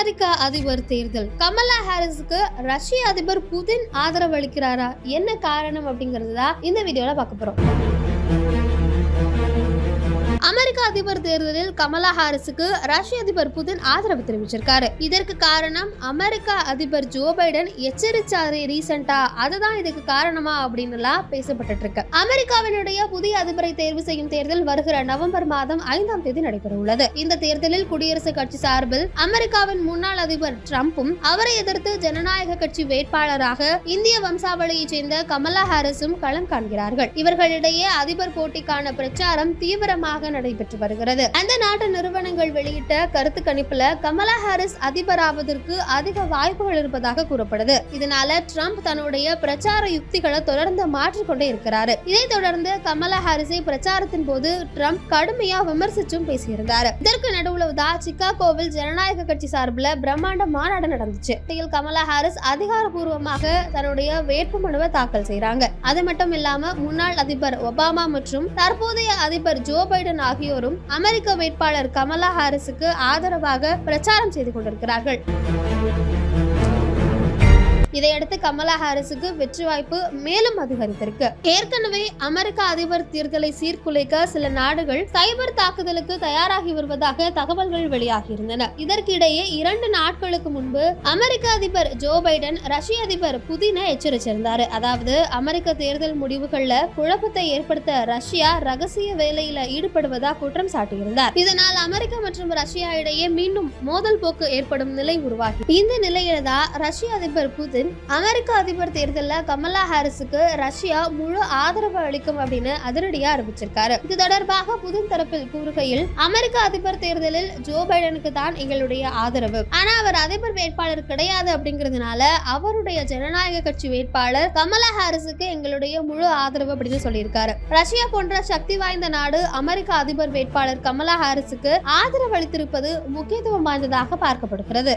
அமெரிக்க அதிபர் தேர்தல். கமலா ஹாரிஸுக்கு ரஷ்ய அதிபர் புதின் ஆதரவு அளிக்கிறாரா? என்ன காரணம் அப்படிங்கிறது தான் இந்த வீடியோல பார்க்க போறோம். அமெரிக்க அதிபர் தேர்தலில் கமலா ஹாரிஸுக்கு ரஷ்ய அதிபர் புதின் ஆதரவு தெரிவிச்சிருக்காரு. இதற்கு காரணம் அமெரிக்க அதிபர் ஜோ பைடன் எச்சரிச்சாரு ரீசெண்டா. அதுதான் இதுக்கு காரணமா அப்படின்னு எல்லாம் பேசப்பட்டு இருக்கு அமெரிக்காவினுடைய புதிய அதிபரை தேர்வு செய்யும் தேர்தல் வருகிற நவம்பர் மாதம் ஐந்தாம் தேதி நடைபெற உள்ளது இந்த தேர்தலில் குடியரசுக் கட்சி சார்பில் அமெரிக்காவின் முன்னாள் அதிபர் ட்ரம்ப்பும் அவரை எதிர்த்து ஜனநாயக கட்சி வேட்பாளராக இந்திய வம்சாவளியைச் சேர்ந்த கமலா ஹாரிஸும் களம் காண்கிறார்கள். இவர்களிடையே அதிபர் போட்டிக்கான பிரச்சாரம் தீவிரமாக நடைபெற்று வருகிறது. அந்த நாட்டு நிறுவனங்கள் வெளியிட்ட கருத்து கணிப்புல கமலா ஹாரிஸ் அதிபராவதற்கு அதிக வாய்ப்புகள் இருப்பதாக கூறப்படுது. இதனால ட்ரம்ப் தன்னுடைய பிரச்சார யுக்திகளை தொடர்ந்து மாற்றிக்கொண்டே இருக்கிறாரு. இதைத் தொடர்ந்து கமலா ஹாரிஸை பிரச்சாரத்தின் போது ட்ரம்ப் கடுமையா விமர்சிச்சும் பேசியிருந்தாரு. இதற்கு நடுவுல தான் சிகாகோவில் ஜனநாயக கட்சி சார்பில் பிரம்மாண்ட மாநாடு நடந்துச்சு. இதில் கமலா ஹாரிஸ் அதிகாரப்பூர்வமாக தன்னுடைய வேட்புமனுவை தாக்கல் செய்யறாங்க அது மட்டும் இல்லாம முன்னாள் அதிபர் ஒபாமா மற்றும் தற்போதைய அதிபர் ஜோ பைடன் ஆகியோரும் அமெரிக்க வேட்பாளர் கமலா ஹாரிஸுக்கு ஆதரவாக பிரச்சாரம் செய்து கொண்டிருக்கிறார்கள். இதையடுத்து கமலா ஹாரிஸுக்கு வெற்றி வாய்ப்பு மேலும் அதிகரித்திருக்கு. ஏற்கனவே அமெரிக்க அதிபர் தேர்தலை சீர்குலைக்க சில நாடுகள் சைபர் தாக்குதலுக்கு தயாராகி வருவதாக தகவல்கள் வெளியாகியிருந்தன. இதற்கிடையே இரண்டு நாட்களுக்கு முன்பு அமெரிக்க அதிபர் ஜோ பைடன் ரஷ்ய அதிபர் புதின எச்சரிச்சிருந்தாரு. அதாவது அமெரிக்க தேர்தல் முடிவுகள்ல குழப்பத்தை ஏற்படுத்த ரஷ்யா ரகசிய வேலையில ஈடுபடுவதா குற்றம் சாட்டியிருந்தார். இதனால் அமெரிக்கா மற்றும் ரஷ்யா இடையே மீண்டும் மோதல் போக்கு ஏற்படும் நிலை உருவாகி. இந்த நிலையில தான் ரஷ்ய அதிபர் புதின் அமெரிக்க அதிபர் தேர்தலில் கமலா ஹாரிஸுக்கு ரஷ்யா முழு ஆதரவு அளிக்கும் அப்படின்னு அதிரடியா அறிவிச்சிருக்காரு. இது தொடர்பாக புதின் தரப்பில் கூறுகையில் அமெரிக்க அதிபர் தேர்தலில் ஜோ பைடனுக்கு தான் எங்களுடைய ஆதரவு. ஆனா அவர் அதிபர் வேட்பாளர் கிடையாது அப்படிங்கிறதுனால அவருடைய ஜனநாயக கட்சி வேட்பாளர் கமலா ஹாரிஸுக்கு எங்களுடைய முழு ஆதரவு அப்படின்னு சொல்லியிருக்காரு. ரஷ்யா போன்ற சக்தி வாய்ந்த நாடு அமெரிக்க அதிபர் வேட்பாளர் கமலா ஹாரிஸுக்கு ஆதரவு அளித்திருப்பது முக்கியத்துவம் வாய்ந்ததாக பார்க்கப்படுகிறது.